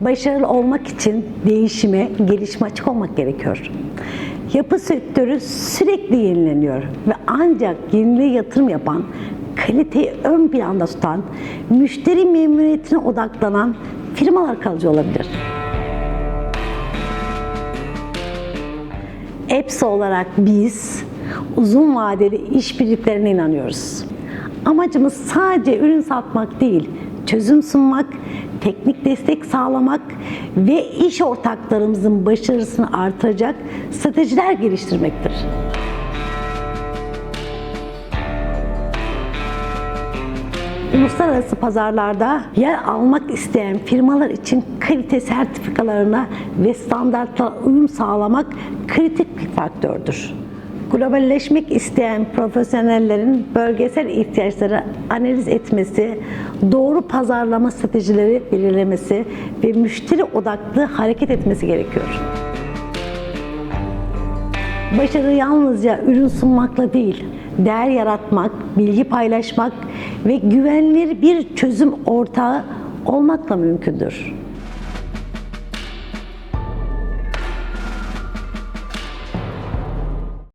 Başarılı olmak için değişime, gelişime açık olmak gerekiyor. Yapı sektörü sürekli yenileniyor ve ancak yeniliğe yatırım yapan, kaliteyi ön planda tutan, müşteri memnuniyetine odaklanan firmalar kalıcı olabilir. EPSA olarak biz uzun vadeli işbirliklerine inanıyoruz. Amacımız sadece ürün satmak değil, çözüm sunmak, teknik destek sağlamak ve iş ortaklarımızın başarısını artıracak stratejiler geliştirmektir. Uluslararası pazarlarda yer almak isteyen firmalar için kalite sertifikalarına ve standartlara uyum sağlamak kritik bir faktördür. Globalleşmek isteyen profesyonellerin bölgesel ihtiyaçları analiz etmesi, doğru pazarlama stratejileri belirlemesi ve müşteri odaklı hareket etmesi gerekiyor. Başarı yalnızca ürün sunmakla değil, değer yaratmak, bilgi paylaşmak ve güvenilir bir çözüm ortağı olmakla mümkündür.